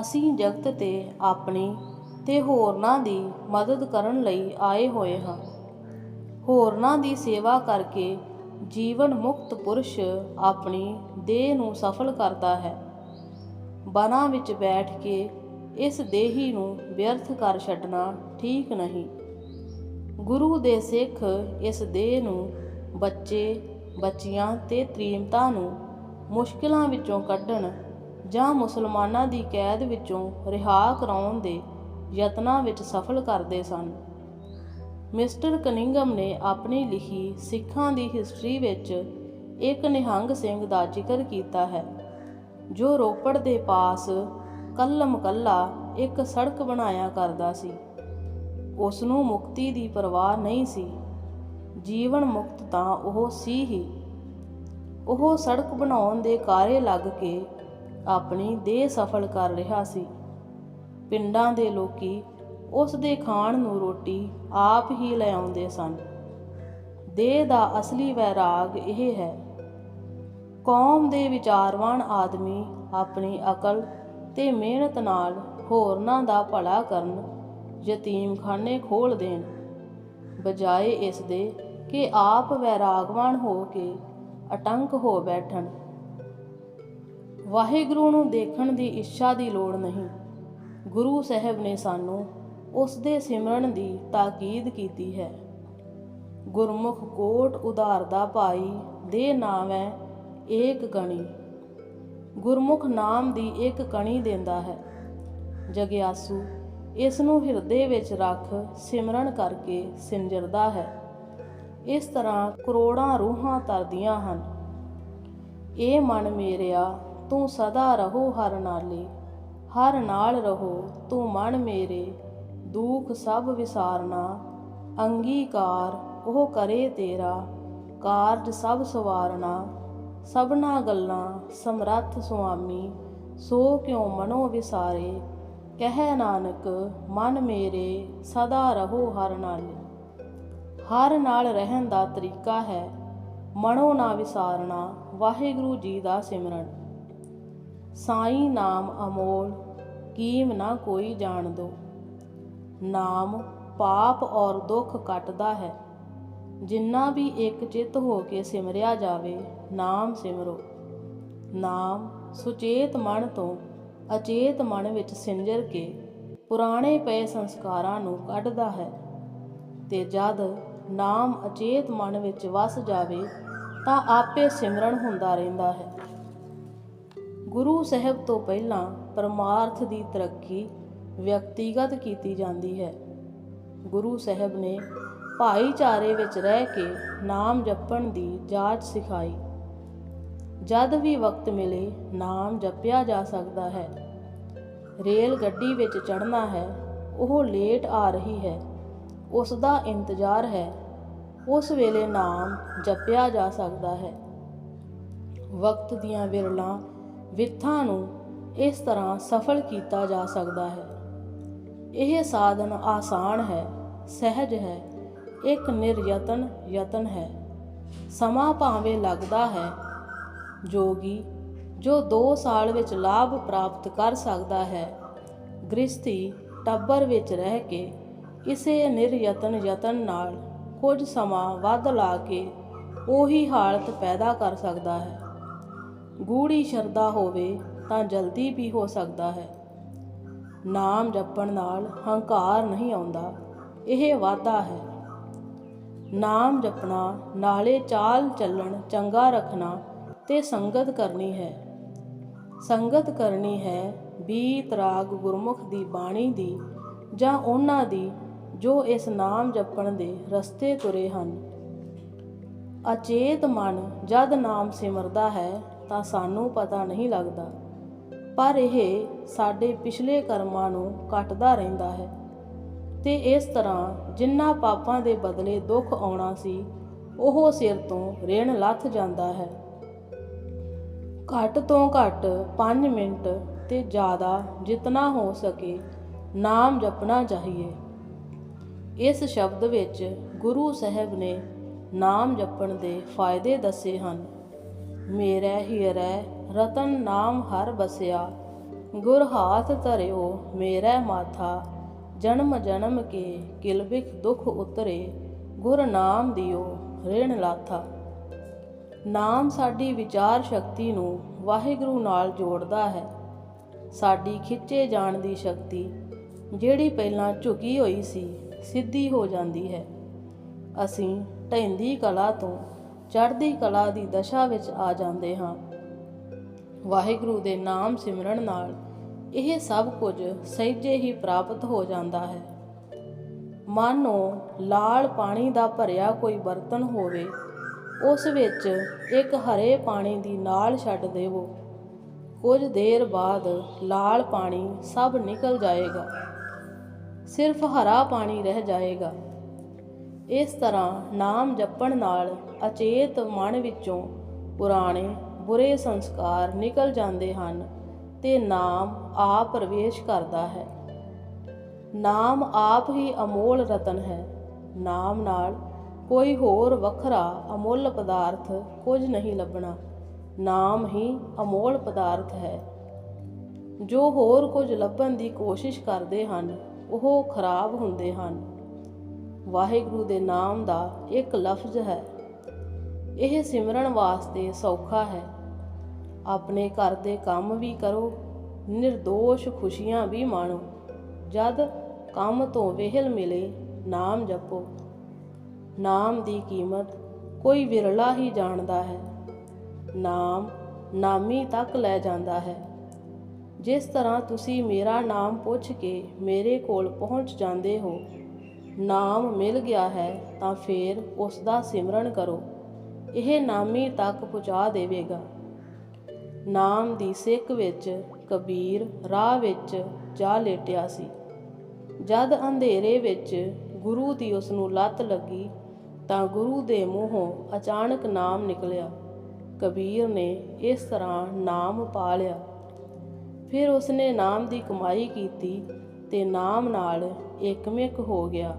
ਅਸੀਂ ਜਗਤ ਤੇ ਆਪਣੀ ਤੇ ਹੋਰਨਾਂ ਦੀ ਮਦਦ ਕਰਨ ਲਈ ਆਏ ਹੋਏ ਹਾਂ। ਹੋਰਨਾਂ ਦੀ ਸੇਵਾ ਕਰਕੇ ਜੀਵਨ ਮੁਕਤ ਪੁਰਸ਼ ਆਪਣੀ ਦੇਹ ਨੂੰ ਸਫਲ ਕਰਦਾ ਹੈ। ਬਨਾਂ ਵਿੱਚ ਬੈਠ ਕੇ ਇਸ ਦੇਹੀ ਨੂੰ ਵਿਅਰਥ ਕਰ ਛੱਡਣਾ ਠੀਕ ਨਹੀਂ। ਗੁਰੂ ਦੇ ਸਿੱਖ ਇਸ ਦੇਹ ਨੂੰ ਬੱਚੇ, ਬੱਚੀਆਂ ਤੇ ਤ੍ਰੀਮਤਾ ਨੂੰ ਮੁਸ਼ਕਿਲਾਂ ਵਿੱਚੋਂ ਕੱਢਣ ਜਾਂ ਮੁਸਲਮਾਨਾਂ ਦੀ ਕੈਦ ਵਿੱਚੋਂ ਰਿਹਾ ਕਰਾਉਣ ਦੇ ਯਤਨਾਂ ਵਿੱਚ ਸਫਲ ਕਰਦੇ ਸਨ। ਮਿਸਟਰ ਕਨਿੰਗਮ ਨੇ ਆਪਣੀ ਲਿਖੀ ਸਿੱਖਾਂ ਦੀ ਹਿਸਟਰੀ ਵਿੱਚ ਇੱਕ ਨਿਹੰਗ ਸਿੰਘ ਦਾ ਜ਼ਿਕਰ ਕੀਤਾ ਹੈ, ਜੋ ਰੋਪੜ ਦੇ ਪਾਸ ਕੱਲਮ ਕੱਲਾ ਇੱਕ ਸੜਕ ਬਣਾਇਆ ਕਰਦਾ ਸੀ। ਉਸ ਨੂੰ ਮੁਕਤੀ ਦੀ ਪਰਵਾਹ ਨਹੀਂ ਸੀ। ਜੀਵਨ ਮੁਕਤ ਤਾਂ ਉਹ ਸੀ ਹੀ। ਉਹ ਸੜਕ ਬਣਾਉਣ ਦੇ ਕਾਰੇ ਲੱਗ ਕੇ ਆਪਣੀ ਦੇਹ ਸਫਲ ਕਰ ਰਿਹਾ ਸੀ। ਪਿੰਡਾਂ ਦੇ ਲੋਕੀ ਉਸ ਦੇ ਖਾਣ ਨੂੰ ਰੋਟੀ ਆਪ ਹੀ ਲੈ ਆਉਂਦੇ ਸਨ। ਦੇਹ ਦਾ ਅਸਲੀ ਵੈਰਾਗ ਇਹ ਹੈ, ਕੌਮ ਦੇ ਵਿਚਾਰਵਾਨ ਆਦਮੀ ਆਪਣੀ ਅਕਲ ਤੇ ਮਿਹਨਤ ਨਾਲ ਹੋਰਨਾਂ ਦਾ ਭਲਾ ਕਰਨ ਯਤੀਮਖਾਨੇ ਖੋਲ ਦੇਣ, ਬਜਾਏ ਇਸ ਦੇ ਕਿ ਆਪ ਵੈਰਾਗਵਾਨ ਹੋ ਕੇ ਅਟੰਕ ਹੋ ਬੈਠਣ। ਵਾਹਿਗੁਰੂ ਨੂੰ ਦੇਖਣ ਦੀ ਇੱਛਾ ਦੀ ਲੋੜ ਨਹੀਂ। ਗੁਰੂ ਸਾਹਿਬ ਨੇ ਸਾਨੂੰ ਉਸ ਦੇ ਸਿਮਰਨ ਦੀ ਤਾਕੀਦ ਕੀਤੀ ਹੈ। ਗੁਰਮੁਖ ਕੋਟ ਉਧਾਰਦਾ ਭਾਈ, ਦੇ ਨਾਮ ਹੈ ਏਕ ਕਣੀ। ਗੁਰਮੁਖ ਨਾਮ ਦੀ ਇੱਕ ਕਣੀ ਦਿੰਦਾ ਹੈ। ਜਗਿਆਸੂ ਇਸ ਨੂੰ ਹਿਰਦੇ ਵਿੱਚ ਰੱਖ ਸਿਮਰਨ ਕਰਕੇ ਸਿੰਜਰਦਾ ਹੈ। ਇਸ ਤਰ੍ਹਾਂ ਕਰੋੜਾਂ ਰੂਹਾਂ ਤਰਦੀਆਂ ਹਨ। ਇਹ ਮਨ ਮੇਰਿਆ ਤੂੰ ਸਦਾ ਰਹੋ ਹਰ ਨਾਲੇ, ਹਰ ਨਾਲ ਰਹੋ ਤੂੰ ਮਨ ਮੇਰੇ, ਦੁੱਖ ਸਭ ਵਿਸਾਰਨਾ, ਅੰਗੀਕਾਰ ਉਹ ਕਰੇ ਤੇਰਾ, ਕਾਰਜ ਸਭ ਸਵਾਰਨਾ, ਸਭਨਾ ਗੱਲਾਂ ਸਮਰੱਥ ਸੁਆਮੀ, ਸੋ ਕਿਉ ਮਨੋ ਵਿਸਾਰੇ, ਕਹਿ ਨਾਨਕ ਮਨ ਮੇਰੇ ਸਦਾ ਰਹੋ ਹਰ ਨਾਲੇ। ਹਰ ਨਾਲ ਰਹਿਣ ਦਾ ਤਰੀਕਾ ਹੈ, ਮਨੋ ਨਾ ਵਿਸਾਰਨਾ, ਵਾਹਿਗੁਰੂ ਜੀ ਦਾ ਸਿਮਰਨ। ਸਾਈ ਨਾਮ ਅਮੋਲ, ਕੀਮ ਨਾ ਕੋਈ ਜਾਣ ਦੋ। ਨਾਮ ਪਾਪ ਔਰ ਦੁੱਖ ਕੱਟਦਾ ਹੈ। ਜਿੰਨਾ ਵੀ ਇੱਕ ਚਿੱਤ ਹੋ ਕੇ ਸਿਮਰਿਆ ਜਾਵੇ, ਨਾਮ ਸਿਮਰੋ। ਨਾਮ ਸੁਚੇਤ ਮਨ ਤੋਂ ਅਚੇਤ ਮਨ ਵਿੱਚ ਸਿੰਜਰ ਕੇ ਪੁਰਾਣੇ ਪਏ ਸੰਸਕਾਰਾਂ ਨੂੰ ਕੱਢਦਾ ਹੈ। ਤੇ ਜਦ ਨਾਮ ਅਚੇਤ ਮਨ ਵਿੱਚ ਵਸ ਜਾਵੇ, ਤਾਂ ਆਪੇ ਸਿਮਰਨ ਹੁੰਦਾ ਰਹਿੰਦਾ ਹੈ। ਗੁਰੂ ਸਾਹਿਬ ਤੋਂ ਪਹਿਲਾਂ ਪਰਮਾਰਥ ਦੀ ਤਰੱਕੀ ਵਿਅਕਤੀਗਤ ਕੀਤੀ ਜਾਂਦੀ ਹੈ। ਗੁਰੂ ਸਾਹਿਬ ਨੇ ਭਾਈਚਾਰੇ ਵਿੱਚ ਰਹਿ ਕੇ ਨਾਮ ਜਪਣ ਦੀ ਜਾਚ ਸਿਖਾਈ। ਜਦ ਵੀ ਵਕਤ ਮਿਲੇ, ਨਾਮ ਜਪਿਆ ਜਾ ਸਕਦਾ ਹੈ। ਰੇਲ ਗੱਡੀ ਵਿੱਚ ਚੜ੍ਹਨਾ ਹੈ, ਉਹ ਲੇਟ ਆ ਰਹੀ ਹੈ। ਉਸ ਦਾ ਇੰਤਜ਼ਾਰ ਹੈ, ਉਸ ਵੇਲੇ ਨਾਮ ਜਪਿਆ ਜਾ ਸਕਦਾ ਹੈ। ਵਕਤ ਦੀਆਂ ਵਿਰਲਾਂ ਵਿਥਾਂ ਨੂੰ ਇਸ ਤਰ੍ਹਾਂ ਸਫਲ ਕੀਤਾ ਜਾ ਸਕਦਾ ਹੈ। ਇਹ ਸਾਧਨ ਆਸਾਨ ਹੈ, ਸਹਿਜ ਹੈ, ਇੱਕ ਨਿਰਯਤਨ ਯਤਨ ਹੈ। ਸਮਾਂ ਭਾਵੇਂ ਲੱਗਦਾ ਹੈ, ਜੋਗੀ ਜੋ 2 ਸਾਲ ਵਿੱਚ ਲਾਭ ਪ੍ਰਾਪਤ ਕਰ ਸਕਦਾ ਹੈ, ਗ੍ਰਸਥੀ ਟੱਬਰ ਵਿੱਚ ਰਹਿ ਕੇ ਇਸੇ ਨਿਰਯਤਨ ਯਤਨ ਨਾਲ ਕੁਝ ਸਮਾਂ ਵੱਧ ਲਾ ਕੇ ਉਹੀ ਹਾਲਤ ਪੈਦਾ ਕਰ ਸਕਦਾ ਹੈ। ਗੂੜੀ ਸ਼ਰਧਾ ਹੋਵੇ ਤਾਂ ਜਲਦੀ ਵੀ ਹੋ ਸਕਦਾ ਹੈ। ਨਾਮ ਜਪਣ ਨਾਲ ਹੰਕਾਰ ਨਹੀਂ ਆਉਂਦਾ। ਇਹ ਵਾਧਾ ਹੈ। ਨਾਮ ਜਪਣਾ, ਨਾਲੇ ਚਾਲ ਚੱਲਣ ਚੰਗਾ ਰੱਖਣਾ ਤੇ ਸੰਗਤ ਕਰਨੀ ਹੈ। ਸੰਗਤ ਕਰਨੀ ਹੈ ਬੀਤ ਰਾਗ ਗੁਰਮੁਖ ਦੀ ਬਾਣੀ ਦੀ ਜਾਂ ਉਹਨਾਂ ਦੀ ਜੋ ਇਸ ਨਾਮ ਜਪਣ ਦੇ ਰਸਤੇ ਤੁਰੇ ਹਨ। ਅਚੇਤ ਮਨ ਜਦ ਨਾਮ ਸਿਮਰਦਾ ਹੈ ਤਾਂ ਸਾਨੂੰ ਪਤਾ ਨਹੀਂ ਲੱਗਦਾ। ਪਰ ਇਹ ਸਾਡੇ ਪਿਛਲੇ ਕਰਮਾਂ ਨੂੰ ਕੱਟਦਾ ਰਹਿੰਦਾ ਹੈ। ਤੇ ਇਸ ਤਰ੍ਹਾਂ ਜਿੰਨਾ ਪਾਪਾਂ ਦੇ ਬਦਲੇ ਦੁੱਖ ਆਉਣਾ ਸੀ, ਉਹ ਸਿਰ ਤੋਂ ਰਿਣ ਲੱਥ ਜਾਂਦਾ ਹੈ। ਘੱਟ ਤੋਂ ਘੱਟ 5 ਮਿੰਟ ਤੇ ਜ਼ਿਆਦਾ ਜਿੰਨਾ ਹੋ ਸਕੇ ਨਾਮ ਜਪਣਾ ਚਾਹੀਏ। ਇਸ ਸ਼ਬਦ ਵਿੱਚ ਗੁਰੂ ਸਾਹਿਬ ਨੇ ਨਾਮ ਜਪਣ ਦੇ ਫਾਇਦੇ ਦੱਸੇ ਹਨ। ਮੇਰਾ ਹੀਰੇ ਰਤਨ ਨਾਮ ਹਰ ਬਸਿਆ। ਗੁਰ ਹਾਥ ਧਰਿਓ ਮੇਰਾ ਮਾਥਾ। ਜਨਮ ਜਨਮ ਕੇ ਕਿਲਬਿਖ ਦੁਖ ਉਤਰੇ। ਗੁਰ ਨਾਮ ਦਿਓ ਰੇਣ ਲਾਥਾ। ਨਾਮ ਸਾਡੀ ਵਿਚਾਰ ਸ਼ਕਤੀ ਨੂੰ ਵਾਹਿਗੁਰੂ ਨਾਲ ਜੋੜਦਾ ਹੈ। ਸਾਡੀ ਖਿੱਚੇ ਜਾਣ ਦੀ ਸ਼ਕਤੀ, ਜਿਹੜੀ ਪਹਿਲਾਂ ਝੁਕੀ ਹੋਈ ਸੀ, ਸਿੱਧੀ ਹੋ ਜਾਂਦੀ ਹੈ। ਅਸੀਂ ਢਹਿੰਦੀ ਕਲਾ ਤੋਂ ਚੜ੍ਹਦੀ ਕਲਾ ਦੀ ਦਸ਼ਾ ਵਿੱਚ ਆ ਜਾਂਦੇ ਹਾਂ। ਵਾਹਿਗੁਰੂ ਦੇ ਨਾਮ ਸਿਮਰਨ ਨਾਲ ਇਹ ਸਭ ਕੁਝ ਸਹਿਜੇ ਹੀ ਪ੍ਰਾਪਤ ਹੋ ਜਾਂਦਾ ਹੈ। ਮਾਨੋ ਲਾਲ ਪਾਣੀ ਦਾ ਭਰਿਆ ਕੋਈ ਬਰਤਨ ਹੋਵੇ, ਉਸ ਵਿੱਚ ਇੱਕ ਹਰੇ ਪਾਣੀ ਦੀ ਨਾਲ ਛੱਡ ਦੇਵੋ। ਕੁਝ ਦੇਰ ਬਾਅਦ ਲਾਲ ਪਾਣੀ ਸਭ ਨਿਕਲ ਜਾਏਗਾ। ਸਿਰਫ ਹਰਾ ਪਾਣੀ ਰਹਿ ਜਾਏਗਾ। ਇਸ ਤਰ੍ਹਾਂ ਨਾਮ ਜਪਣ ਨਾਲ ਅਚੇਤ ਮਨ ਵਿੱਚੋਂ ਪੁਰਾਣੇ ਬੁਰੇ ਸੰਸਕਾਰ ਨਿਕਲ ਜਾਂਦੇ ਹਨ ਤੇ ਨਾਮ ਆਪ ਪ੍ਰਵੇਸ਼ ਕਰਦਾ ਹੈ। ਨਾਮ ਆਪ ਹੀ ਅਮੋਲ ਰਤਨ ਹੈ। ਨਾਮ ਨਾਲ ਕੋਈ ਹੋਰ ਵੱਖਰਾ ਅਮੁੱਲ ਪਦਾਰਥ ਕੁਝ ਨਹੀਂ ਲੱਭਣਾ। ਨਾਮ ਹੀ ਅਮੋਲ ਪਦਾਰਥ ਹੈ। ਜੋ ਹੋਰ ਕੁਝ ਲੱਭਣ ਦੀ ਕੋਸ਼ਿਸ਼ ਕਰਦੇ ਹਨ, ਉਹ ਖਰਾਬ ਹੁੰਦੇ ਹਨ। ਵਾਹਿਗੁਰੂ ਦੇ ਨਾਮ ਦਾ ਇੱਕ ਲਫ਼ਜ਼ ਹੈ। ਇਹ ਸਿਮਰਨ ਵਾਸਤੇ ਸੌਖਾ ਹੈ। ਆਪਣੇ ਘਰ ਦੇ ਕੰਮ ਵੀ ਕਰੋ નિર્ਦੋਸ਼ ਖੁਸ਼ੀਆਂ ਵੀ ਮਾਣੋ। ਜਦ ਕੰਮ ਤੋਂ ਵਿਹਲ ਮਿਲੇ, ਨਾਮ ਜਪੋ। ਨਾਮ ਦੀ ਕੀਮਤ ਕੋਈ ਵਿਰਲਾ ਹੀ ਜਾਣਦਾ ਹੈ। ਨਾਮ ਨਾਮੀ ਤੱਕ ਲੈ ਜਾਂਦਾ ਹੈ। ਜਿਸ ਤਰ੍ਹਾਂ ਤੁਸੀਂ ਮੇਰਾ ਨਾਮ ਪੁੱਛ ਕੇ ਮੇਰੇ ਕੋਲ ਪਹੁੰਚ ਜਾਂਦੇ ਹੋ ਨਾਮ ਮਿਲ ਗਿਆ ਹੈ ਤਾਂ ਫਿਰ ਉਸ ਦਾ ਸਿਮਰਨ ਕਰੋ। ਇਹ ਨਾਮੀ ਤੱਕ ਪਹੁੰਚਾ ਦੇਵੇਗਾ। ਨਾਮ ਦੀ ਸਿੱਖ ਵਿੱਚ ਕਬੀਰ ਰਾਹ ਵਿੱਚ ਜਾ ਲੇਟਿਆ ਸੀ। ਜਦ ਅੰਧੇਰੇ ਵਿੱਚ ਗੁਰੂ ਦੀ ਉਸ ਨੂੰ ਲੱਤ ਲੱਗੀ ਤਾਂ ਗੁਰੂ ਦੇ ਮੂੰਹੋਂ ਅਚਾਨਕ ਨਾਮ ਨਿਕਲਿਆ। ਕਬੀਰ ਨੇ ਇਸ ਤਰ੍ਹਾਂ ਨਾਮ ਪਾ ਲਿਆ। ਫਿਰ ਉਸਨੇ ਨਾਮ ਦੀ ਕਮਾਈ ਕੀਤੀ ਤੇ ਨਾਮ ਨਾਲ ਇਕਮਿਕ ਹੋ ਗਿਆ।